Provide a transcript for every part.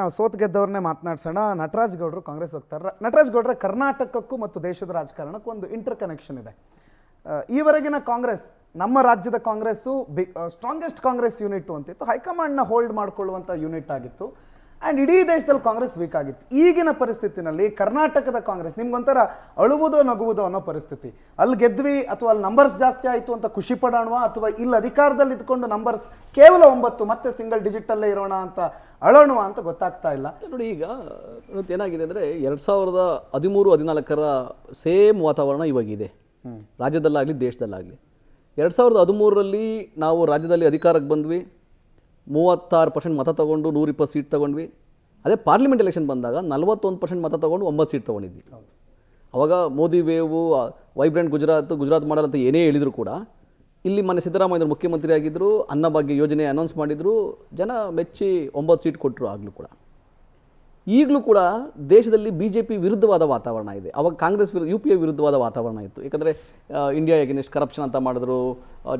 ನಾವು ಸೋತ್ ಗೆದ್ದವ್ರನ್ನೇ ಮಾತನಾಡ್ಸೋಣ. ನಟರಾಜ್ ಗೌಡರು ಕಾಂಗ್ರೆಸ್ ಹೋಗ್ತಾರೆ ನಟರಾಜ್ ಗೌಡ್ರ ಕರ್ನಾಟಕಕ್ಕೂ ಮತ್ತು ದೇಶದ ರಾಜಕಾರಣಕ್ಕೂ ಒಂದು ಇಂಟರ್ ಕನೆಕ್ಷನ್ ಇದೆ ಈವರೆಗಿನ ಕಾಂಗ್ರೆಸ್, ನಮ್ಮ ರಾಜ್ಯದ Congress be strongest Congress unit ಅಂತಿತ್ತು. ಹೈಕಮಾಂಡ್ನ ಹೋಲ್ಡ್ ಮಾಡಿಕೊಳ್ಳುವಂಥ ಯೂನಿಟ್ ಆಗಿತ್ತು. ಆ್ಯಂಡ್ ಇಡೀ ದೇಶದಲ್ಲಿ ಕಾಂಗ್ರೆಸ್ ವೀಕ್ ಆಗಿತ್ತು. ಈಗಿನ ಪರಿಸ್ಥಿತಿನಲ್ಲಿ ಕರ್ನಾಟಕದ ಕಾಂಗ್ರೆಸ್ ನಿಮ್ಗೊಂಥರ ಅಳುವುದೋ ನಗುವುದೋ ಅನ್ನೋ ಪರಿಸ್ಥಿತಿ. ಅಲ್ಲಿ ಗೆದ್ವಿ ಅಥವಾ ಅಲ್ಲಿ ನಂಬರ್ಸ್ ಜಾಸ್ತಿ ಆಯಿತು ಅಂತ ಖುಷಿ ಪಡೋಣ ಅಥವಾ ಇಲ್ಲಿ ಅಧಿಕಾರದಲ್ಲಿ ಇದ್ಕೊಂಡು ನಂಬರ್ಸ್ ಕೇವಲ ಒಂಬತ್ತು ಮತ್ತೆ ಸಿಂಗಲ್ ಡಿಜಿಟಲ್ಲೇ ಇರೋಣ ಅಂತ ಅಳೋಣವ ಅಂತ ಗೊತ್ತಾಗ್ತಾ ಇಲ್ಲ. ನೋಡಿ ಈಗ ಏನಾಗಿದೆ ಅಂದರೆ ಎರಡು ಸಾವಿರದ ಹದಿಮೂರು ಹದಿನಾಲ್ಕರ ಸೇಮ್ ವಾತಾವರಣ ಇವಾಗಿದೆ. ರಾಜ್ಯದಲ್ಲಾಗಲಿ ದೇಶದಲ್ಲಾಗಲಿ. ಎರಡು ಸಾವಿರದ ಹದಿಮೂರರಲ್ಲಿ ನಾವು ರಾಜ್ಯದಲ್ಲಿ ಅಧಿಕಾರಕ್ಕೆ ಬಂದ್ವಿ. ಮೂವತ್ತಾರು ಪರ್ಸೆಂಟ್ ಮತ ತಗೊಂಡು ನೂರಿಪ್ಪತ್ತು ಸೀಟ್ ತೊಗೊಂಡ್ವಿ. ಅದೇ ಪಾರ್ಲಿಮೆಂಟ್ ಎಲೆಕ್ಷನ್ ಬಂದಾಗ ನಲವತ್ತೊಂದು ಪರ್ಸೆಂಟ್ ಮತ ತಗೊಂಡು ಒಂಬತ್ತು ಸೀಟ್ ತೊಗೊಂಡಿದ್ವಿ. ಅವಾಗ Modi wave vibrant Gujarat Gujarat model ಅಂತ ಏನೇ ಹೇಳಿದ್ರು ಕೂಡ ಇಲ್ಲಿ ಮೊನ್ನೆ ಸಿದ್ದರಾಮಯ್ಯವರು ಮುಖ್ಯಮಂತ್ರಿ ಆಗಿದ್ದರು ಅನ್ನಭಾಗ್ಯ ಯೋಜನೆ ಅನೌನ್ಸ್ ಮಾಡಿದರು ಜನ ಮೆಚ್ಚಿ ಒಂಬತ್ತು ಸೀಟ್ ಕೊಟ್ಟರು ಆಗಲೂ ಕೂಡ. ಈಗಲೂ ಕೂಡ ದೇಶದಲ್ಲಿ ಬಿ ಜೆ ಪಿ ವಿರುದ್ಧವಾದ ವಾತಾವರಣ ಇದೆ. ಅವಾಗ ಕಾಂಗ್ರೆಸ್ ವಿರುದ್ಧ ಯು ಪಿ ಎ ವಿರುದ್ಧವಾದ ವಾತಾವರಣ ಇತ್ತು. ಯಾಕಂದರೆ ಇಂಡಿಯಾ ಎಗೇನೆಸ್ಟ್ ಕರಪ್ಷನ್ ಅಂತ ಮಾಡಿದ್ರು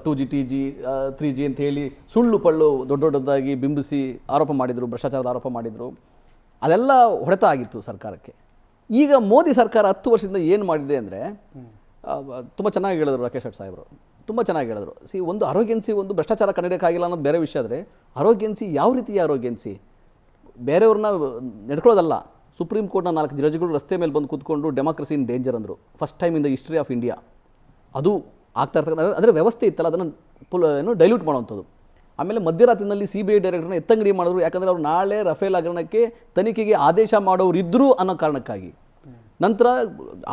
two G T G three G ಅಂತ ಹೇಳಿ ಸುಳ್ಳು ಪಳ್ಳು ದೊಡ್ಡ ದೊಡ್ಡದಾಗಿ ಬಿಂಬಿಸಿ ಆರೋಪ ಮಾಡಿದರು, ಭ್ರಷ್ಟಾಚಾರದ ಆರೋಪ ಮಾಡಿದರು. ಅದೆಲ್ಲ ಹೊಡೆತ ಆಗಿತ್ತು ಸರ್ಕಾರಕ್ಕೆ. ಈಗ ಮೋದಿ ಸರ್ಕಾರ ಹತ್ತು ವರ್ಷದಿಂದ ಏನು ಮಾಡಿದೆ ಅಂದರೆ ತುಂಬ ಚೆನ್ನಾಗಿ ಹೇಳಿದ್ರು ರಾಕೇಶ್ ಶೆಟ್ ಸಾಹೇಬರು. ತುಂಬ ಚೆನ್ನಾಗಿ ಹೇಳಿದ್ರು. ಸಿ, ಒಂದು ಆರೋಗ್ಯನ್ಸಿ ಒಂದು ಭ್ರಷ್ಟಾಚಾರ ಕನ್ನಡಕ್ಕಾಗಿಲ್ಲ ಅನ್ನೋದು ಬೇರೆ ವಿಷಯ ಆದರೆ ಆರೋಗ್ಯನ್ಸಿ ಯಾವ ರೀತಿಯ ಆರೋಗ್ಯನ್ಸಿ ಬೇರೆಯವ್ರನ್ನ ನಡ್ಕೊಳ್ಳೋದಲ್ಲ. ಸುಪ್ರೀಂ ಕೋರ್ಟ್ನ ನಾಲ್ಕು ಜಡ್ಜ್ಗಳು ರಸ್ತೆ ಮೇಲೆ ಬಂದು ಕೂತ್ಕೊಂಡು ಡೆಮಾಕ್ರಸಿ ಇನ್ ಡೇಂಜರ್ ಅಂದರು. First time in the history of India ಅದು ಆಗ್ತಾ ಇರ್ತಕ್ಕಂಥ ಅದರ ವ್ಯವಸ್ಥೆ ಇತ್ತಲ್ಲ, ಅದನ್ನು ಪುಲ್ ಏನು ಡೈಲ್ಯೂಟ್ ಮಾಡುವಂಥದ್ದು. ಆಮೇಲೆ ಮಧ್ಯರಾತ್ರಿನಲ್ಲಿ ಸಿ ಬಿ ಐ ಡೈರೆಕ್ಟರ್ನ ಎತ್ತಂಗಡಿ ಮಾಡಿದ್ರು. ಯಾಕಂದರೆ ಅವ್ರು ನಾಳೆ ರಫೇಲ್ ಹಗರಣಕ್ಕೆ ತನಿಖೆಗೆ ಆದೇಶ ಮಾಡೋರು ಇದ್ದರು ಅನ್ನೋ ಕಾರಣಕ್ಕಾಗಿ. ನಂತರ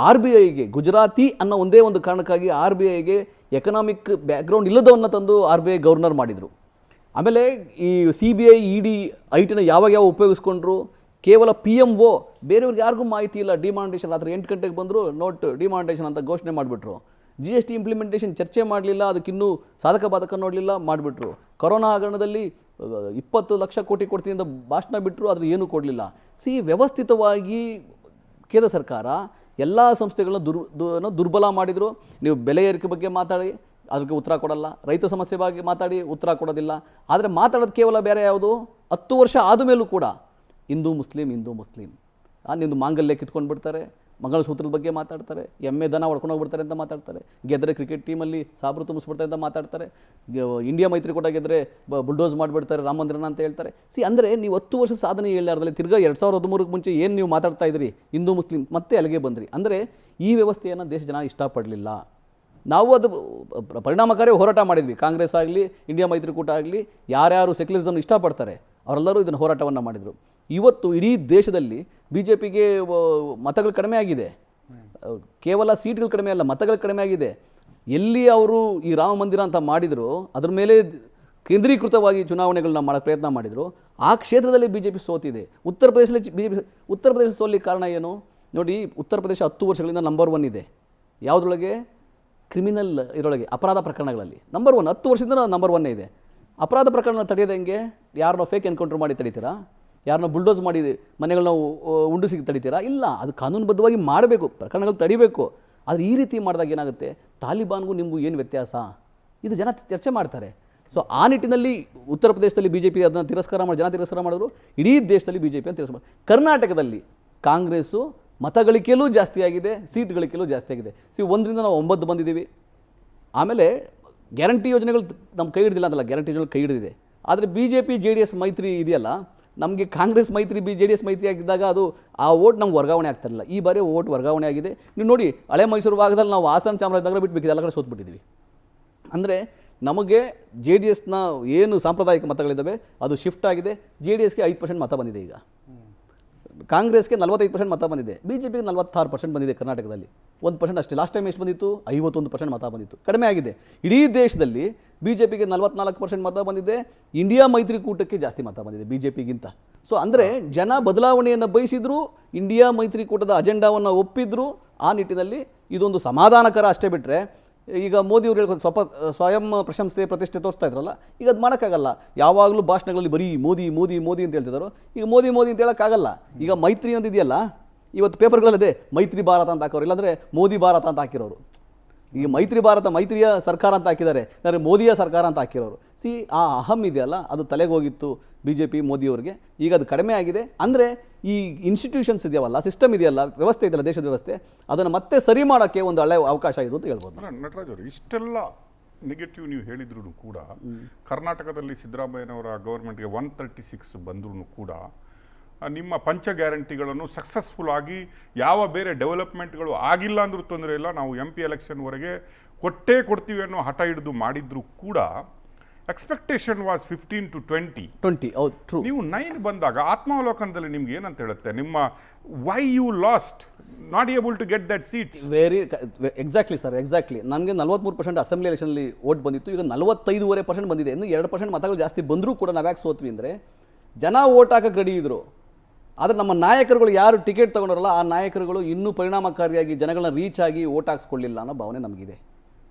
ಆರ್ ಬಿ ಐಗೆ ಗುಜರಾತಿ ಅನ್ನೋ ಒಂದೇ ಒಂದು ಕಾರಣಕ್ಕಾಗಿ ಆರ್ ಬಿ ಐಗೆ ಎಕನಾಮಿಕ್ ಬ್ಯಾಕ್ಗ್ರೌಂಡ್ ಇಲ್ಲದವನ್ನ ತಂದು ಆರ್ ಬಿ ಐ ಗವರ್ನರ್ ಮಾಡಿದರು. ಆಮೇಲೆ ಈ C B I E D I ಟಿನ ಯಾವಾಗ ಯಾವ ಉಪಯೋಗಿಸ್ಕೊಂಡ್ರು? ಕೇವಲ ಪಿ ಎಂ ಒ ಬೇರೆಯವ್ರಿಗೆ ಯಾರಿಗೂ ಮಾಹಿತಿ ಇಲ್ಲ. ಡಿಮಾಂಡೇಷನ್ ರಾತ್ರಿ ಎಂಟು ಗಂಟೆಗೆ ಬಂದರು ನೋಟ್ ಡಿಮಾಂಡೇಷನ್ ಅಂತ ಘೋಷಣೆ ಮಾಡಿಬಿಟ್ರು. ಜಿ ಎಸ್ ಟಿ ಇಂಪ್ಲಿಮೆಂಟೇಷನ್ ಚರ್ಚೆ ಮಾಡಲಿಲ್ಲ ಅದಕ್ಕಿನ್ನೂ ಸಾಧಕ ಬಾಧಕ ನೋಡಲಿಲ್ಲ, ಮಾಡಿಬಿಟ್ರು. ಕೊರೋನಾ ಹಗರಣದಲ್ಲಿ ಇಪ್ಪತ್ತು ಲಕ್ಷ ಕೋಟಿ ಕೊಡ್ತೀನಿ ಅಂತ ಭಾಷಣ ಬಿಟ್ಟರು ಆದರೆ ಏನೂ ಕೊಡಲಿಲ್ಲ. ಸಿ ವ್ಯವಸ್ಥಿತವಾಗಿ ಕೇಂದ್ರ ಸರ್ಕಾರ ಎಲ್ಲ ಸಂಸ್ಥೆಗಳನ್ನ ದುರ್, ದುರ್ಬಲ ಮಾಡಿದರು. ನೀವು ಬೆಲೆ ಏರಿಕೆ ಬಗ್ಗೆ ಮಾತಾಡಿ ಅದಕ್ಕೆ ಉತ್ತರ ಕೊಡಲ್ಲ. ರೈತ ಸಮಸ್ಯೆ ಬಗ್ಗೆ ಮಾತಾಡಿ ಉತ್ತರ ಕೊಡೋದಿಲ್ಲ. ಆದರೆ ಮಾತಾಡೋದು ಕೇವಲ ಬೇರೆ ಯಾವುದು? ಹತ್ತು ವರ್ಷ ಆದ ಮೇಲೂ ಕೂಡ ಹಿಂದೂ ಮುಸ್ಲಿಂ ಹಿಂದೂ ಮುಸ್ಲಿಂ. ನಿಮ್ಮದು ಮಾಂಗಲ್ಯ ಕಿತ್ಕೊಂಡು ಬಿಡ್ತಾರೆ, ಮಂಗಳಸೂತ್ರದ ಬಗ್ಗೆ ಮಾತಾಡ್ತಾರೆ, ಎಮ್ಮೆ ದನ ಹೊಡ್ಕೊಂಡು ಹೋಗ್ಬಿಡ್ತಾರೆ ಅಂತ ಮಾತಾಡ್ತಾರೆ ಗೆದ್ದರೆ ಕ್ರಿಕೆಟ್ ಟೀಮಲ್ಲಿ ಸಾಬ್ರು ತುಂಬಿಸ್ಬಿಡ್ತಾರೆ ಅಂತ ಮಾತಾಡ್ತಾರೆ ಇಂಡಿಯಾ ಇಂಡಿಯಾ ಮೈತ್ರಿಕೂಟ ಗೆದ್ದರೆ ಬುಲ್ಡೋಸ್ ಮಾಡಿಬಿಡ್ತಾರೆ ರಾಮ ಮಂದಿರನ ಅಂತ ಹೇಳ್ತಾರೆ. ಸಿ, ಅಂದರೆ ನೀವು ಹತ್ತು ವರ್ಷ ಸಾಧನೆ ಹೇಳಿದ್ರಲ್ಲಿ ತಿರ್ಗಾ ಎರಡು ಸಾವಿರದ ಹದಿಮೂರಕ್ಕೆ ಮುಂಚೆ ಏನು ನೀವು ಮಾತಾಡ್ತಾ ಇದ್ರಿ? ಹಿಂದೂ, ಮುಸ್ಲಿಂ, ಮತ್ತೆ ಅಲ್ಲಿಗೆ ಬಂದ್ರಿ. ಅಂದರೆ ಈ ವ್ಯವಸ್ಥೆಯನ್ನು ದೇಶ ಜನ ಇಷ್ಟಪಡಲಿಲ್ಲ. ನಾವು ಅದು ಪರಿಣಾಮಕಾರಿ ಹೋರಾಟ ಮಾಡಿದ್ವಿ. ಕಾಂಗ್ರೆಸ್ ಆಗಲಿ, ಇಂಡಿಯಾ ಮೈತ್ರಿಕೂಟ ಆಗಲಿ, ಯಾರ್ಯಾರು ಸೆಕ್ಯುಲರಿಸಮ್ ಇಷ್ಟಪಡ್ತಾರೆ, ಅವರೆಲ್ಲರೂ ಇದನ್ನು ಹೋರಾಟವನ್ನು ಮಾಡಿದರು. ಇವತ್ತು ಇಡೀ ದೇಶದಲ್ಲಿ ಬಿ ಜೆ ಪಿಗೆ ಮತಗಳು ಕಡಿಮೆ ಆಗಿದೆ. ಕೇವಲ ಸೀಟ್ಗಳು ಕಡಿಮೆ ಅಲ್ಲ, ಮತಗಳು ಕಡಿಮೆ ಆಗಿದೆ. ಎಲ್ಲಿ ಅವರು ಈ ರಾಮ ಮಂದಿರ ಅಂತ ಮಾಡಿದರು, ಅದ್ರ ಮೇಲೆ ಕೇಂದ್ರೀಕೃತವಾಗಿ ಚುನಾವಣೆಗಳನ್ನ ಮಾಡೋ ಪ್ರಯತ್ನ ಮಾಡಿದರು. ಆ ಕ್ಷೇತ್ರದಲ್ಲಿ ಬಿ ಜೆ ಪಿ ಸೋತಿದೆ. ಉತ್ತರ ಪ್ರದೇಶದಲ್ಲಿ B J P Uttar Pradesh ಸೋಲಿಕ್ಕೆ ಕಾರಣ ಏನು? ನೋಡಿ, ಉತ್ತರ ಪ್ರದೇಶ ಹತ್ತು ವರ್ಷಗಳಿಂದ ನಂಬರ್ ಒನ್ ಇದೆ. ಯಾವುದ್ರೊಳಗೆ? ಕ್ರಿಮಿನಲ್ ಇದರೊಳಗೆ ಅಪರಾಧ ಪ್ರಕರಣಗಳಲ್ಲಿ. ನಂಬರ್ ಒನ್ ಹತ್ತು ವರ್ಷದಿಂದ ನಂಬರ್ ಒನ್ನೇ ಇದೆ. ಅಪರಾಧ ಪ್ರಕರಣ ತಡೆಯೋದಂಗೆ ಯಾರನ್ನೋ ಫೇಕ್ ಎನ್ಕೌಂಟರ್ ಮಾಡಿ ತಡಿತೀರಾ? ಯಾರನ್ನೋ ಬುಲ್ಡೋಸ್ ಮಾಡಿ ಮನೆಗಳನ್ನ ಉಂಡಿಸಿ ತಡಿತೀರಾ? ಇಲ್ಲ, ಅದು ಕಾನೂನುಬದ್ಧವಾಗಿ ಮಾಡಬೇಕು, ಪ್ರಕರಣಗಳು ತಡಿಬೇಕು. ಆದರೆ ಈ ರೀತಿ ಮಾಡಿದಾಗ ಏನಾಗುತ್ತೆ? ತಾಲಿಬಾನ್ಗೂ ನಿಮಗೂ ಏನು ವ್ಯತ್ಯಾಸ? ಇದು ಜನ ಚರ್ಚೆ ಮಾಡ್ತಾರೆ. ಸೊ ಆ ನಿಟ್ಟಿನಲ್ಲಿ ಉತ್ತರ ಪ್ರದೇಶದಲ್ಲಿ ಬಿ ಜೆ ಪಿ ಅದನ್ನು ತಿರಸ್ಕಾರ ಮಾಡಿ, ಜನ ತಿರಸ್ಕಾರ ಮಾಡಿದ್ರು, ಇಡೀ ದೇಶದಲ್ಲಿ ಬಿ ಜೆ ಪಿಯನ್ನು ತಿರಸ್ಕಾರ ಮಾಡಿ, ಕರ್ನಾಟಕದಲ್ಲಿ ಕಾಂಗ್ರೆಸ್ಸು ಮತಗಳಿಕೆಯಲ್ಲೂ ಜಾಸ್ತಿ ಆಗಿದೆ, ಸೀಟ್ಗಳಿಕೆಯಲ್ಲೂ ಜಾಸ್ತಿ ಆಗಿದೆ. ಸಿ ಒಂದರಿಂದ ನಾವು ಒಂಬತ್ತು ಬಂದಿದ್ದೀವಿ. ಆಮೇಲೆ ಗ್ಯಾರಂಟಿ ಯೋಜನೆಗಳು ನಮ್ಮ ಕೈ ಹಿಡಿದಿಲ್ಲ ಅಂತಲ್ಲ, ಗ್ಯಾರಂಟಿ ಯೋಜನೆಗಳು ಕೈ ಹಿಡಿದಿದೆ. ಆದರೆ B J P J D S ಮೈತ್ರಿ ಇದೆಯಲ್ಲ, ನಮಗೆ ಕಾಂಗ್ರೆಸ್ ಮೈತ್ರಿ, ಬಿ ಜೆ ಡಿ ಎಸ್ ಮೈತ್ರಿ ಆಗಿದ್ದಾಗ ಅದು ಆ ಓಟ್ ನಮ್ಗೆ ವರ್ಗಾವಣೆ ಆಗ್ತಿರಲಿಲ್ಲ ಈ ಬಾರಿ ಓಟ್ ವರ್ಗಾವಣೆ ಆಗಿದೆ. ನೀವು ನೋಡಿ, ಹಳೆ ಮೈಸೂರು ಭಾಗದಲ್ಲಿ ನಾವು ಹಾಸನ, ಚಾಮರಾಜನಗರ ಬಿಟ್ಬೇಕಿದೆ ಎಲ್ಲ ಕಡೆ ಸೋತ್ಬಿಟ್ಟಿದ್ವಿ ಅಂದರೆ ನಮಗೆ ಜೆ ಡಿ ಎಸ್ನ ಏನು ಸಾಂಪ್ರದಾಯಿಕ ಮತಗಳಿದ್ದಾವೆ, ಅದು ಶಿಫ್ಟ್ ಆಗಿದೆ. ಜೆ ಡಿ ಎಸ್ಗೆ ಐದು ಪರ್ಸೆಂಟ್ ಮತ ಬಂದಿದೆ ಈಗ. ಕಾಂಗ್ರೆಸ್ಗೆ ನಲವತ್ತೈದು ಪರ್ಸೆಂಟ್ ಮತ ಬಂದಿದೆ ಬಿ ಜೆ ಪಿಗೆ ನಲವತ್ತಾರು ಪರ್ಸೆಂಟ್ ಬಂದಿದೆ ಕರ್ನಾಟಕದಲ್ಲಿ. ಒಂದು ಪರ್ಸೆಂಟ್ ಅಷ್ಟೇ. ಲಾಸ್ಟ್ ಟೈಮ್ ಎಷ್ಟು ಬಂದಿತ್ತು? ಐವತ್ತೊಂದು ಪರ್ಸೆಂಟ್ ಮತ ಬಂದಿತ್ತು. ಕಡಿಮೆ ಆಗಿದೆ. ಇಡೀ ದೇಶದಲ್ಲಿ ಬಿ ಜೆ ಪಿಗೆ ನಲವತ್ನಾಲ್ಕು ಪರ್ಸೆಂಟ್ ಮತ ಬಂದಿದೆ ಇಂಡಿಯಾ ಮೈತ್ರಿಕೂಟಕ್ಕೆ ಜಾಸ್ತಿ ಮತ ಬಂದಿದೆ ಬಿ ಜೆ ಪಿಗಿಂತ ಸೊ ಅಂದರೆ ಜನ ಬದಲಾವಣೆಯನ್ನು ಬಯಸಿದ್ರು ಇಂಡಿಯಾ ಮೈತ್ರಿಕೂಟದ ಅಜೆಂಡಾವನ್ನು ಒಪ್ಪಿದ್ರು, ಆ ನಿಟ್ಟಿನಲ್ಲಿ ಇದೊಂದು ಸಮಾಧಾನಕರ ಅಷ್ಟೇ ಬಿಟ್ಟರೆ ಈಗ ಮೋದಿ ಅವರು ಹೇಳ್ಕೊಂಡು ಸ್ವಲ್ಪ ಸ್ವಯಂ ಪ್ರಶಂಸೆ ಪ್ರತಿಷ್ಠೆ ತೋರಿಸ್ತಾ ಇದ್ರಲ್ಲ, ಈಗ ಅದು ಮಾಡೋಕ್ಕಾಗಲ್ಲ. ಯಾವಾಗಲೂ ಭಾಷಣಗಳಲ್ಲಿ ಬರೀ ಮೋದಿ ಮೋದಿ ಮೋದಿ ಅಂತ ಹೇಳ್ತಿದ್ದಾರೋ ಈಗ ಮೋದಿ ಮೋದಿ ಅಂತ ಹೇಳೋಕ್ಕಾಗಲ್ಲ. ಈಗ ಮೈತ್ರಿ ಅಂತ ಇದೆಯಲ್ಲ ಇವತ್ತು ಪೇಪರ್ಗಳಲ್ಲಿದೆ ಮೈತ್ರಿ ಭಾರತ ಅಂತ ಹಾಕೋರು ಇಲ್ಲಾಂದರೆ ಮೋದಿ ಭಾರತ ಅಂತ ಹಾಕಿರೋರು. ಈಗ ಮೈತ್ರಿ ಭಾರತ ಮೈತ್ರಿಯ ಸರ್ಕಾರ ಅಂತ ಹಾಕಿದ್ದಾರೆ ಅಂದರೆ ಮೋದಿಯ ಸರ್ಕಾರ ಅಂತ ಹಾಕಿರೋರು. ಸಿ, ಆ ಅಹಂ ಇದೆಯಲ್ಲ, ಅದು ತಲೆಗೆ ಹೋಗಿತ್ತು ಬಿ ಜೆ ಪಿ ಮೋದಿಯವ್ರಿಗೆ ಈಗ ಅದು ಕಡಿಮೆ ಆಗಿದೆ. ಅಂದರೆ ಈ ಇನ್ಸ್ಟಿಟ್ಯೂಷನ್ಸ್ ಇದೆಯಲ್ಲ ಸಿಸ್ಟಮ್ ಇದೆಯಲ್ಲ ವ್ಯವಸ್ಥೆ ಇದೆಯಲ್ಲ ದೇಶದ ವ್ಯವಸ್ಥೆ ಅದನ್ನು ಮತ್ತೆ ಸರಿ ಮಾಡೋಕ್ಕೆ ಒಂದು ಹಳೆ ಅವಕಾಶ ಇದು ಅಂತ ಹೇಳ್ಬೋದು. ನಟರಾಜ್ ಅವರು ಇಷ್ಟೆಲ್ಲ ನೆಗೆಟಿವ್ ನೀವು ಹೇಳಿದ್ರು ಕೂಡ ಕರ್ನಾಟಕದಲ್ಲಿ ಸಿದ್ದರಾಮಯ್ಯನವರ ಗೌರ್ಮೆಂಟ್ಗೆ ಒನ್ ತರ್ಟಿ ಸಿಕ್ಸ್ ಬಂದ್ರೂ ಕೂಡ ನಿಮ್ಮ ಪಂಚ ಗ್ಯಾರಂಟಿಗಳನ್ನು ಸಕ್ಸಸ್ಫುಲ್ ಆಗಿ ಯಾವ ಬೇರೆ ಡೆವಲಪ್ಮೆಂಟ್ಗಳು ಆಗಿಲ್ಲ ಅಂದ್ರೂ ತೊಂದರೆ ಇಲ್ಲ ನಾವು ಎಂ ಪಿ ಎಲೆಕ್ಷನ್ವರೆಗೆ ಕೊಟ್ಟೇ ಕೊಡ್ತೀವಿ ಅನ್ನೋ ಹಠ ಹಿಡಿದು ಮಾಡಿದ್ರು ಕೂಡ expectation was fifteen to twenty twenty ಹೌದು ಟ್ರೂ ನೀವು ನೈನ್ ಬಂದಾಗ ಆತ್ಮಾವಲೋಕನದಲ್ಲಿ ನಿಮ್ಗೆ ಏನಂತ ಹೇಳುತ್ತೆ? ನಿಮ್ಮ why you lost not able to get that seats very exactly sir exactly ನನಗೆ ನಲ್ವತ್ಮೂರು ಪರ್ಸೆಂಟ್ ಅಸೆಂಬ್ಲಿ ಎಲೆಕ್ಷನಲ್ಲಿ ಓಟ್ ಬಂದಿತ್ತು. ಈಗ ನಲವತ್ತೈದೂವರೆ ಪರ್ಸೆಂಟ್ ಬಂದಿದೆ. ಇನ್ನು ಎರಡು ಪರ್ಸೆಂಟ್ ಮತಗಳು ಜಾಸ್ತಿ ಬಂದರೂ ಕೂಡ ನಾವು ಯಾಕೆ ಸೋತ್ವಿ ಅಂದರೆ ಜನ ಓಟ್ ಹಾಕಕ್ಕೆ ರೆಡಿ ಇದ್ರು. ಆದರೆ ನಮ್ಮ ನಾಯಕರುಗಳು ಯಾರು ಟಿಕೆಟ್ ತಗೊಂಡರಲ್ಲ ಆ ನಾಯಕರುಗಳು ಇನ್ನೂ ಪರಿಣಾಮಕಾರಿಯಾಗಿ ಜನಗಳನ್ನ ರೀಚ್ ಆಗಿ ಓಟ್ ಹಾಕ್ಸ್ಕೊಳ್ಳಿಲ್ಲ ಅನ್ನೋ ಭಾವನೆ ನಮಗಿದೆ.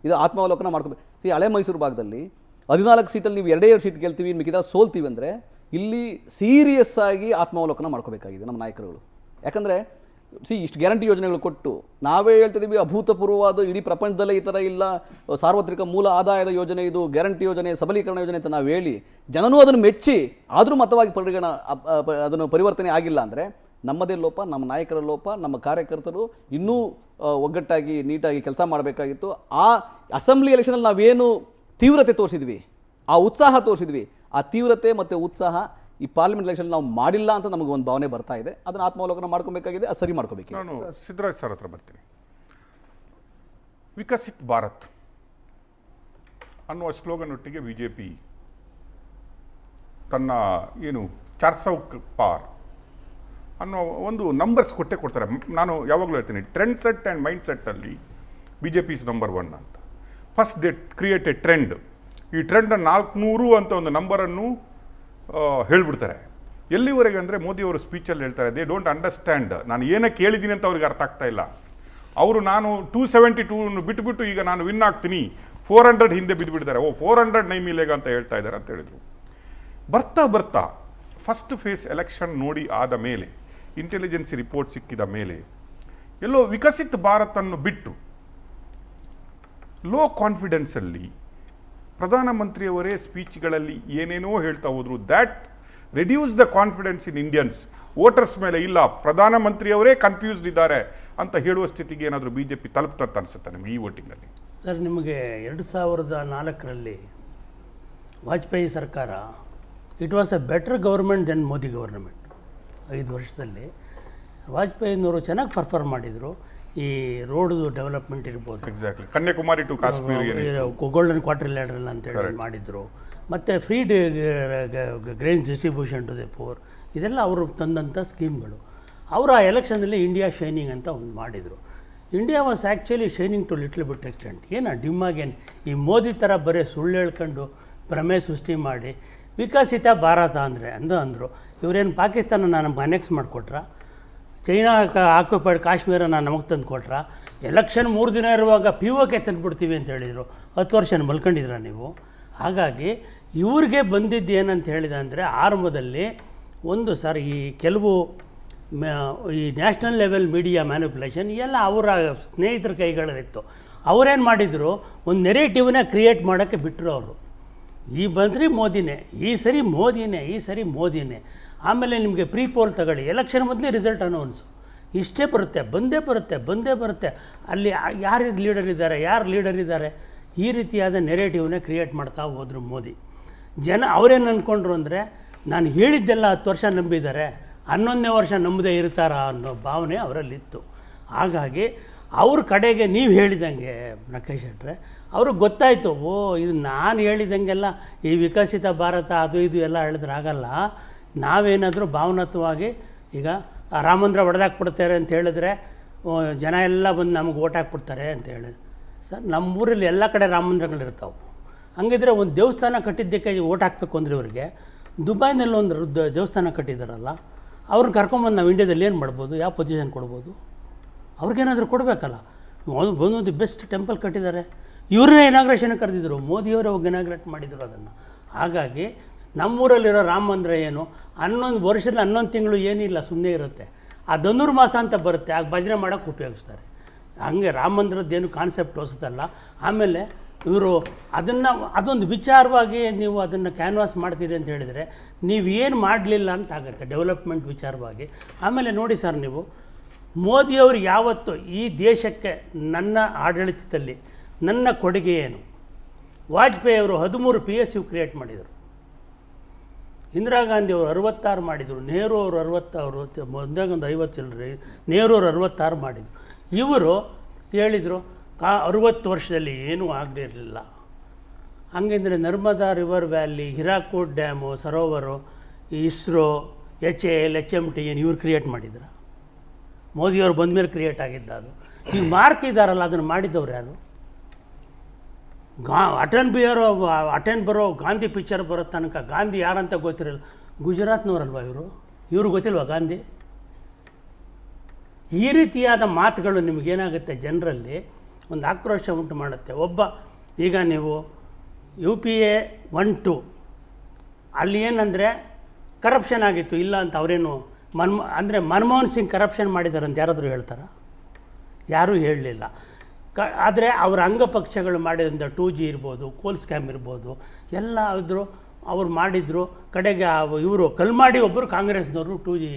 ಇದು ಆತ್ಮಾವಲೋಕನ ಮಾಡ್ಕೋಬೇಕು ಸಿ ಹಳೆ ಮೈಸೂರು ಭಾಗದಲ್ಲಿ ಹದಿನಾಲ್ಕು ಸೀಟಲ್ಲಿ ನೀವು ಎರಡೇ ಎರಡು ಸೀಟ್ ಗೆಲ್ತೀವಿ ಇನ್ನು ಮಿಕ್ಕಿದ ಸೋಲ್ತೀವಿ ಅಂದರೆ ಇಲ್ಲಿ ಸೀರಿಯಸ್ ಆಗಿ ಆತ್ಮಾವಲೋಕನ ಮಾಡ್ಕೋಬೇಕಾಗಿದೆ ನಮ್ಮ ನಾಯಕರುಗಳು. ಯಾಕಂದರೆ ಸಿ ಇಷ್ಟು ಗ್ಯಾರಂಟಿ ಯೋಜನೆಗಳು ಕೊಟ್ಟು ನಾವೇ ಹೇಳ್ತಿದ್ದೀವಿ ಅಭೂತಪೂರ್ವವಾದ ಇಡೀ ಪ್ರಪಂಚದಲ್ಲೇ ಈ ಥರ ಇಲ್ಲ, ಸಾರ್ವತ್ರಿಕ ಮೂಲ ಆದಾಯದ ಯೋಜನೆ ಇದು ಗ್ಯಾರಂಟಿ ಯೋಜನೆ, ಸಬಲೀಕರಣ ಯೋಜನೆ ಅಂತ ನಾವು ಹೇಳಿ ಜನನೂ ಅದನ್ನು ಮೆಚ್ಚಿ, ಆದರೂ ಮತವಾಗಿ ಪರಿಗಣ ಅದನ್ನು ಪರಿವರ್ತನೆ ಆಗಿಲ್ಲ ಅಂದರೆ ನಮ್ಮದೇ ಲೋಪ, ನಮ್ಮ ನಾಯಕರ ಲೋಪ, ನಮ್ಮ ಕಾರ್ಯಕರ್ತರು ಇನ್ನೂ ಒಗ್ಗಟ್ಟಾಗಿ, ನೀಟಾಗಿ ಕೆಲಸ ಮಾಡಬೇಕಾಗಿತ್ತು. ಆ ಅಸೆಂಬ್ಲಿ ಎಲೆಕ್ಷನಲ್ಲಿ ನಾವೇನು ತೀವ್ರತೆ ತೋರಿಸಿದ್ವಿ. ಆ ಉತ್ಸಾಹ ತೋರಿಸಿದ್ವಿ. ಆ ತೀವ್ರತೆ ಮತ್ತು ಉತ್ಸಾಹ ಈ ಪಾರ್ಲಿಮೆಂಟ್ ಎಲೆಕ್ಷನ್ ನಾವು ಮಾಡಿಲ್ಲ ಅಂತ ನಮಗೆ ಒಂದು ಭಾವನೆ ಬರ್ತಾ ಇದೆ. ಅದನ್ನು ಆತ್ಮಾವಲೋಕನ ಮಾಡ್ಕೊಬೇಕಾಗಿದೆ, ಅದು ಸರಿ ಮಾಡ್ಕೋಬೇಕು ನಾನು ಸಿದ್ದರಾಜ್ ಸರ್ ಹತ್ರ ಬರ್ತೀನಿ. ವಿಕಸಿತ್ ಭಾರತ್ ಅನ್ನುವ ಸ್ಲೋಗನ್ ಒಟ್ಟಿಗೆ ಬಿ ಜೆ ಪಿ ತನ್ನ ಏನು ಚಾರ್ಸೌಕ್ ಪಾರ್ ಅನ್ನೋ ಒಂದು ನಂಬರ್ಸ್ ಕೊಟ್ಟೆ ಕೊಡ್ತಾರೆ. ನಾನು ಯಾವಾಗಲೂ ಹೇಳ್ತೀನಿ trend set and mind ಸೆಟ್ಟಲ್ಲಿ B J P is number one ಅಂತ. First they create a trend ಈ ಟ್ರೆಂಡ್ ನಾಲ್ಕುನೂರು ಅಂತ ಒಂದು ನಂಬರನ್ನು ಹೇಳ್ಬಿಡ್ತಾರೆ. ಎಲ್ಲಿವರೆಗೆ ಅಂದರೆ ಮೋದಿಯವರು ಸ್ಪೀಚಲ್ಲಿ ಹೇಳ್ತಾರೆ ದೇ ಡೋಂಟ್ ಅಂಡರ್ಸ್ಟ್ಯಾಂಡ್ ನಾನು ಏನಕ್ಕೆ ಕೇಳಿದ್ದೀನಿ ಅಂತ ಅವ್ರಿಗೆ ಅರ್ಥ ಆಗ್ತಾ ಇಲ್ಲ. ಅವರು ನಾನು ಟೂ ಸೆವೆಂಟಿ ಟೂನ್ನು ಬಿಟ್ಟುಬಿಟ್ಟು ಈಗ ನಾನು ವಿನ್ ಆಗ್ತೀನಿ. ಫೋರ್ ಹಂಡ್ರೆಡ್ ಹಿಂದೆ ಬಿದ್ದುಬಿಟ್ಟಿದ್ದಾರೆ ಓ ಫೋರ್ ಹಂಡ್ರೆಡ್ ನೈ ಮಿಲೆಗ ಅಂತ ಹೇಳ್ತಾ ಇದ್ದಾರೆ ಅಂತ ಹೇಳಿದರು. ಬರ್ತಾ ಬರ್ತಾ ಫಸ್ಟ್ ಫೇಸ್ ಎಲೆಕ್ಷನ್ ನೋಡಿ ಆದ ಮೇಲೆ ಇಂಟೆಲಿಜೆನ್ಸಿ ರಿಪೋರ್ಟ್ ಸಿಕ್ಕಿದ ಮೇಲೆ, ಎಲ್ಲೋ ವಿಕಸಿತ ಭಾರತನ್ನು ಬಿಟ್ಟು ಲೋ ಕಾನ್ಫಿಡೆನ್ಸಲ್ಲಿ ಪ್ರಧಾನಮಂತ್ರಿಯವರೇ ಸ್ಪೀಚ್ಗಳಲ್ಲಿ ಏನೇನೋ ಹೇಳ್ತಾ ಹೋದ್ರು. That reduce the confidence in Indians voters ಮೇಲೆ ಇಲ್ಲ, ಪ್ರಧಾನಮಂತ್ರಿಯವರೇ ಕನ್ಫ್ಯೂಸ್ಡ್ ಇದ್ದಾರೆ ಅಂತ ಹೇಳುವ ಸ್ಥಿತಿಗೆ ಏನಾದರೂ ಬಿ ಜೆ ಪಿ ತಲುಪ್ತಂತ ಅನಿಸುತ್ತೆ ನಿಮಗೆ ಈ ವೋಟಿಂಗಲ್ಲಿ? ಸರ್ ನಿಮಗೆ ಎರಡು ಸಾವಿರದ ನಾಲ್ಕರಲ್ಲಿ ವಾಜಪೇಯಿ ಸರ್ಕಾರ it was a better government then Modi government ಐದು ವರ್ಷದಲ್ಲಿ ವಾಜಪೇಯಿನವರು ಚೆನ್ನಾಗಿ ಪರ್ಫಾರ್ಮ್ ಮಾಡಿದರು. ಈ ರೋಡ್ದು ಡೆವಲಪ್ಮೆಂಟ್ ಇರ್ಬೋದು. Exactly Kanyakumari to Kashmir golden quarter ladder ಅಂತೇಳಿ ಮಾಡಿದರು. ಮತ್ತು free grain distribution to the poor ಇದೆಲ್ಲ ಅವರು ತಂದಂಥ ಸ್ಕೀಮ್ಗಳು ಅವರು ಆ ಎಲೆಕ್ಷನಲ್ಲಿ ಇಂಡಿಯಾ ಶೈನಿಂಗ್ ಅಂತ ಒಂದು ಮಾಡಿದರು. India was actually shining to little bit extent ಏನು ಡಿಮ್ಮಾಗೇನು ಈ ಮೋದಿ ಥರ ಬರೀ ಸುಳ್ಳು ಹೇಳ್ಕೊಂಡು ಭ್ರಮೆ ಸೃಷ್ಟಿ ಮಾಡಿ ವಿಕಸಿತ ಭಾರತ ಅಂದರೆ ಅಂದು ಅಂದರು. ಇವರೇನು ಪಾಕಿಸ್ತಾನ ನಾನು ಅನೆಕ್ಸ್ ಮಾಡಿಕೊಟ್ರ? ಚೈನಾ ಆಕ್ಯುಪೈಡ್ ಕಾಶ್ಮೀರನ ನಮಗೆ ತಂದು ಕೊಟ್ರ. ಎಲೆಕ್ಷನ್ ಮೂರು ದಿನ ಇರುವಾಗ ಪಿ ಓಕೆ ತಂದುಬಿಡ್ತೀವಿ ಅಂತ ಹೇಳಿದರು. ಹತ್ತು ವರ್ಷ ಮಲ್ಕೊಂಡಿದ್ರ ನೀವು? ಹಾಗಾಗಿ ಇವ್ರಿಗೆ ಬಂದಿದ್ದು ಏನಂತ ಹೇಳಿದೆ ಅಂದರೆ ಆರಂಭದಲ್ಲಿ ಒಂದು ಸರ್ ಈ ಕೆಲವು ಈ ನ್ಯಾಷನಲ್ ಲೆವೆಲ್ ಮೀಡಿಯಾ ಮ್ಯಾನಿಪುಲೇಷನ್ ಎಲ್ಲ ಅವರ ಸ್ನೇಹಿತರ ಕೈಗಳಲ್ಲಿತ್ತು ಅವರೇನು ಮಾಡಿದರು? ಒಂದು ನೆರೇಟಿವ್ನ ಕ್ರಿಯೇಟ್ ಮಾಡೋಕ್ಕೆ ಬಿಟ್ಟರು ಅವರು. ಈ ಬಂದ್ರಿ ಮೋದಿನೇ, ಈ ಸರಿ ಮೋದಿನೇ, ಈ ಸರಿ ಮೋದಿನೇ. ಆಮೇಲೆ ನಿಮಗೆ ಪ್ರೀ ಪೋಲ್ ತಗೊಳ್ಳಿ. ಎಲೆಕ್ಷನ್ ಮೊದಲೇ ರಿಸಲ್ಟ್ ಅನೌನ್ಸು. ಇಷ್ಟೇ ಬರುತ್ತೆ, ಬಂದೇ ಬರುತ್ತೆ ಬಂದೇ ಬರುತ್ತೆ. ಅಲ್ಲಿ ಯಾರು ಲೀಡರ್ ಇದ್ದಾರೆ, ಯಾರು ಲೀಡರ್ ಇದ್ದಾರೆ? ಈ ರೀತಿಯಾದ ನೆರೇಟಿವ್ನೇ ಕ್ರಿಯೇಟ್ ಮಾಡ್ತಾ ಹೋದರು ಮೋದಿ. ಜನ ಅವರೇನು ಅಂದ್ಕೊಂಡ್ರು ಅಂದರೆ, ನಾನು ಹೇಳಿದ್ದೆಲ್ಲ ಹತ್ತು ವರ್ಷ ನಂಬಿದ್ದಾರೆ ಹನ್ನೊಂದನೇ ವರ್ಷ ನಂಬದೇ ಇರ್ತಾರಾ ಅನ್ನೋ ಭಾವನೆ ಅವರಲ್ಲಿತ್ತು. ಹಾಗಾಗಿ ಅವ್ರ ಕಡೆಗೆ ನೀವು ಹೇಳಿದಂಗೆ ನಕೇಶ್ ಶೆಟ್ರೆ ಅವ್ರಿಗೆ ಗೊತ್ತಾಯಿತು, ಓ, ಇದು ನಾನು ಹೇಳಿದಂಗೆಲ್ಲ ಈ ವಿಕಸಿತ ಭಾರತ ಅದು ಇದು ಎಲ್ಲ ಹೇಳಿದ್ರೆ ಆಗಲ್ಲ. ನಾವೇನಾದರೂ ಭಾವನಾತ್ಮಕವಾಗಿ ಈಗ ರಾಮಂದ್ರ ಒಡೆದಾಕ್ಬಿಡ್ತಾರೆ ಅಂತ ಹೇಳಿದ್ರೆ ಜನ ಎಲ್ಲ ಬಂದು ನಮಗೆ ಓಟ್ ಹಾಕ್ಬಿಡ್ತಾರೆ ಅಂತ ಹೇಳಿ ಸರ್, ನಮ್ಮೂರಲ್ಲಿ ಎಲ್ಲ ಕಡೆ ರಾಮಂದ್ರಗಳಿರ್ತಾವೆ ಹಂಗಿದ್ರೆ ಒಂದು ದೇವಸ್ಥಾನ ಕಟ್ಟಿದ್ದಕ್ಕೆ ಓಟ್ ಹಾಕಬೇಕು ಅಂದರೆ ಇವರಿಗೆ, ದುಬೈನಲ್ಲಿ ಒಂದು ದೇವಸ್ಥಾನ ಕಟ್ಟಿದಾರಲ್ಲ ಅವ್ರನ್ನ ಕರ್ಕೊಂಬಂದು ನಾವು ಇಂಡಿಯಾದಲ್ಲಿ ಏನು ಮಾಡ್ಬೋದು? ಯಾವ ಪೊಸಿಷನ್ ಕೊಡ್ಬೋದು? ಅವ್ರಿಗೇನಾದರೂ ಕೊಡಬೇಕಲ್ಲ? ಬಂದು ಬೆಸ್ಟ್ ಟೆಂಪಲ್ ಕಟ್ಟಿದ್ದಾರೆ. ಇವ್ರನ್ನೇ ಇನಾಗ್ರೇಷನ್ ಕರೆದಿದ್ರು. ಮೋದಿಯವರು ಅವಾಗ ಇನಾಗ್ರೇಟ್ ಮಾಡಿದರು ಅದನ್ನು. ಹಾಗಾಗಿ ನಮ್ಮೂರಲ್ಲಿರೋ ರಾಮ ಅಂದರೆ ಏನು? ಹನ್ನೊಂದು ವರ್ಷದಲ್ಲಿ ಹನ್ನೊಂದು ತಿಂಗಳು ಏನಿಲ್ಲ ಸುಮ್ಮನೆ ಇರುತ್ತೆ. ಆ ಧನುರ್ಮಾಸ ಅಂತ ಬರುತ್ತೆ. ಆಗ ಭಜನೆ ಮಾಡೋಕ್ಕೆ ಉಪಯೋಗಿಸ್ತಾರೆ. ಹಂಗೆ ರಾಮ ಮಂದಿರದ್ದೇನು ಕಾನ್ಸೆಪ್ಟ್ ಹೊಸದಲ್ಲ. ಆಮೇಲೆ ಇವರು ಅದನ್ನು, ಅದೊಂದು ವಿಚಾರವಾಗಿ ನೀವು ಅದನ್ನು ಕ್ಯಾನ್ವಾಸ್ ಮಾಡ್ತೀರಿ ಅಂತ ಹೇಳಿದರೆ, ನೀವು ಏನು ಮಾಡಲಿಲ್ಲ ಅಂತ ಆಗುತ್ತೆ ಡೆವಲಪ್ಮೆಂಟ್ ವಿಚಾರವಾಗಿ. ಆಮೇಲೆ ನೋಡಿ ಸರ್ ನೀವು ಮೋದಿಯವರು ಯಾವತ್ತು ಈ ದೇಶಕ್ಕೆ ನನ್ನ ಆಡಳಿತದಲ್ಲಿ ನನ್ನ ಕೊಡುಗೆ ಏನು? ವಾಜಪೇಯಿ ಅವರು ಹದಿಮೂರು ಪಿ ಎಸ್ ಯು ಕ್ರಿಯೇಟ್ ಮಾಡಿದರು. ಇಂದಿರಾ ಗಾಂಧಿ ಅವರು ಅರವತ್ತಾರು ಮಾಡಿದರು. ನೆಹರು ಅವರು ಅರವತ್ತಾರು ಒಂದಾಗೊಂದು ಒಂದು ಐವತ್ತು ಚಿಲ್ಲರೆ ನೆಹರು ಅವರು ಅರವತ್ತಾರು ಮಾಡಿದರು. ಇವರು ಹೇಳಿದರು, ಕಾ, ಅರುವತ್ತು ವರ್ಷದಲ್ಲಿ ಏನೂ ಆಗದೇ ಇರಲಿಲ್ಲ. ಹಂಗಂದರೆ Narmada river valley Hirakud dam, Sarovar, ISRO, H A L, H M T ಏನು ಇವ್ರು ಕ್ರಿಯೇಟ್ ಮಾಡಿದ್ರು. ಮೋದಿಯವರು ಬಂದ ಮೇಲೆ ಕ್ರಿಯೇಟ್ ಆಗಿದ್ದ ಅದು. ಈಗ ಮಾರ್ತಿದ್ದಾರಲ್ಲ ಅದನ್ನು ಮಾಡಿದ್ದವ್ರು ಯಾರು? ಗಾ ಅಟೆನ್ ಬಿಯರೋ ಅಟೆನ್ ಬರೋ, ಗಾಂಧಿ ಪಿಕ್ಚರ್ ಬರೋ ತನಕ ಗಾಂಧಿ ಯಾರಂತ ಗೊತ್ತಿರಲ್ಲ ಗುಜರಾತ್ನವರಲ್ವ ಇವರು? ಇವರು ಗೊತ್ತಿಲ್ವಾ ಗಾಂಧಿ? ಈ ರೀತಿಯಾದ ಮಾತುಗಳು ನಿಮಗೇನಾಗುತ್ತೆ ಜನರಲ್ಲಿ? ಒಂದು ಆಕ್ರೋಶ ಉಂಟು ಮಾಡುತ್ತೆ. ಒಬ್ಬ, ಈಗ ನೀವು U P A one two ಅಲ್ಲಿ ಏನಂದರೆ ಕರಪ್ಷನ್ ಆಗಿತ್ತು, ಇಲ್ಲ ಅಂತ ಅವರೇನು ಮನ್ಮ ಅಂದರೆ ಮನಮೋಹನ್ ಸಿಂಗ್ ಕರಪ್ಷನ್ ಮಾಡಿದ್ದಾರೆ ಅಂತ ಯಾರಾದರೂ ಹೇಳ್ತಾರ? ಯಾರೂ ಹೇಳಲಿಲ್ಲ. ಕ ಆದರೆ ಅವರ ಅಂಗಪಕ್ಷಗಳು ಮಾಡಿದಂಥ ಟೂ ಜಿ ಇರ್ಬೋದು ಕೋಲ್ ಸ್ಕ್ಯಾಮ್ ಇರ್ಬೋದು ಎಲ್ಲ ಇದ್ರು ಅವ್ರು ಮಾಡಿದ್ರು. ಕಡೆಗೆ ಇವರು ಕಲ್ಮಾಡಿ ಒಬ್ಬರು ಕಾಂಗ್ರೆಸ್ನವರು two G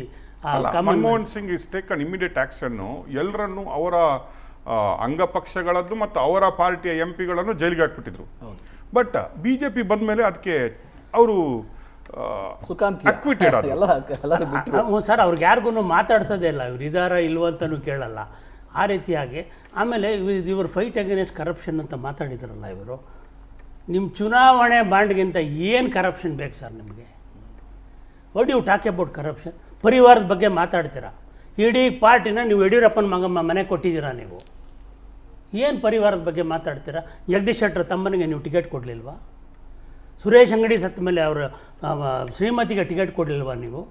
Manmohan Singh is taken immediate action ಎಲ್ಲರನ್ನು ಅವರ ಅಂಗಪಕ್ಷಗಳದ್ದು ಮತ್ತು ಅವರ ಪಾರ್ಟಿಯ ಎಂ ಪಿಗಳನ್ನು ಜೈಲಿಗೆ ಹಾಕ್ಬಿಟ್ಟಿದ್ರು. ಬಟ್ ಪಿ ಬಂದ ಮೇಲೆ ಅದಕ್ಕೆ ಅವರು ಸುಖಾಂತಿ ಅಕ್ವಿಟೆಡ್ ಎಲ್ಲ ಎಲ್ಲರೂ ಬಿಟ್ಟು ಹ್ಞೂ ಸರ್ ಅವ್ರಿಗೆ ಯಾರಿಗೂ ಮಾತಾಡ್ಸೋದೇ ಇಲ್ಲ. ಇವ್ರು ಇದಾರ ಇಲ್ವ ಅಂತಲೂ ಕೇಳಲ್ಲ. ಆ ರೀತಿಯಾಗಿ ಆಮೇಲೆ ಇವರು ಇವ್ರ ಫೈಟ್ ಅಗೇನೆಸ್ಟ್ ಕರಪ್ಷನ್ ಅಂತ ಮಾತಾಡಿದ್ರಲ್ಲ ಇವರು. ನಿಮ್ಮ ಚುನಾವಣೆ ಬಾಂಡ್ಗಿಂತ ಏನು ಕರಪ್ಷನ್ ಬೇಕು ಸರ್ ನಿಮಗೆ? What you talk about corruption ಪರಿವಾರದ ಬಗ್ಗೆ ಮಾತಾಡ್ತೀರಾ? ಇಡೀ ಪಾರ್ಟಿನ ನೀವು ಯಡಿಯೂರಪ್ಪನ ಮಗಮ್ಮ ಮನೆ ಕೊಟ್ಟಿದ್ದೀರಾ ನೀವು? ಏನು ಪರಿವಾರದ ಬಗ್ಗೆ ಮಾತಾಡ್ತೀರಾ? ಜಗದೀಶ್ ಶೆಟ್ಟರ್ ತಮ್ಮನಿಗೆ ನೀವು ಟಿಕೆಟ್ ಕೊಡಲಿಲ್ವಾ? ಸುರೇಶ್ ಅಂಗಡಿ ಸತ್ತ ಮೇಲೆ ಅವರ ಶ್ರೀಮತಿಗೆ ಟಿಕೆಟ್ ಕೊಡಲಿಲ್ವಾ ನೀವು?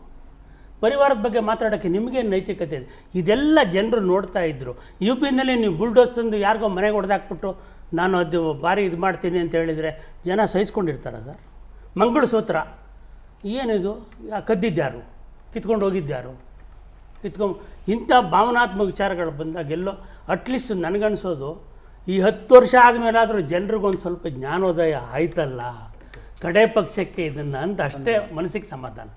ಪರಿವಾರದ ಬಗ್ಗೆ ಮಾತಾಡೋಕ್ಕೆ ನಿಮಗೇನು ನೈತಿಕತೆ ಇದೆ? ಇದೆಲ್ಲ ಜನರು ನೋಡ್ತಾ ಇದ್ದರು ಯು ಪಿನಲ್ಲಿ ನೀವು ಬುಲ್ಡೋಸ್ ತಂದು ಯಾರಿಗೋ ಮನೆಗೆ ಹೊಡೆದಾಕ್ಬಿಟ್ಟು ನಾನು ಅದು ಭಾರಿ ಇದು ಮಾಡ್ತೀನಿ ಅಂತ ಹೇಳಿದರೆ ಜನ ಸಹಿಸ್ಕೊಂಡಿರ್ತಾರ ಸರ್? ಮಂಗಳ ಸೂತ್ರ. ಏನಿದು? ಕದ್ದಿದ್ದಾರು ಕಿತ್ಕೊಂಡು ಹೋಗಿದ್ದಾರು ಕಿತ್ಕೊಂಡು ಇಂಥ ಭಾವನಾತ್ಮಕ ವಿಚಾರಗಳು ಬಂದಾಗ ಎಲ್ಲೋ ಅಟ್ಲೀಸ್ಟ್ ನನಗನ್ಸೋದು, ಈ ಹತ್ತು ವರ್ಷ ಆದಮೇಲಾದರೂ ಜನರಿಗೊಂದು ಸ್ವಲ್ಪ ಜ್ಞಾನೋದಯ ಆಯ್ತಲ್ಲ? ಕಡೆ ಪಕ್ಷಕ್ಕೆ ಇದನ್ನು ಅಂತ ಅಷ್ಟೇ ಮನಸ್ಸಿಗೆ ಸಮಾಧಾನ.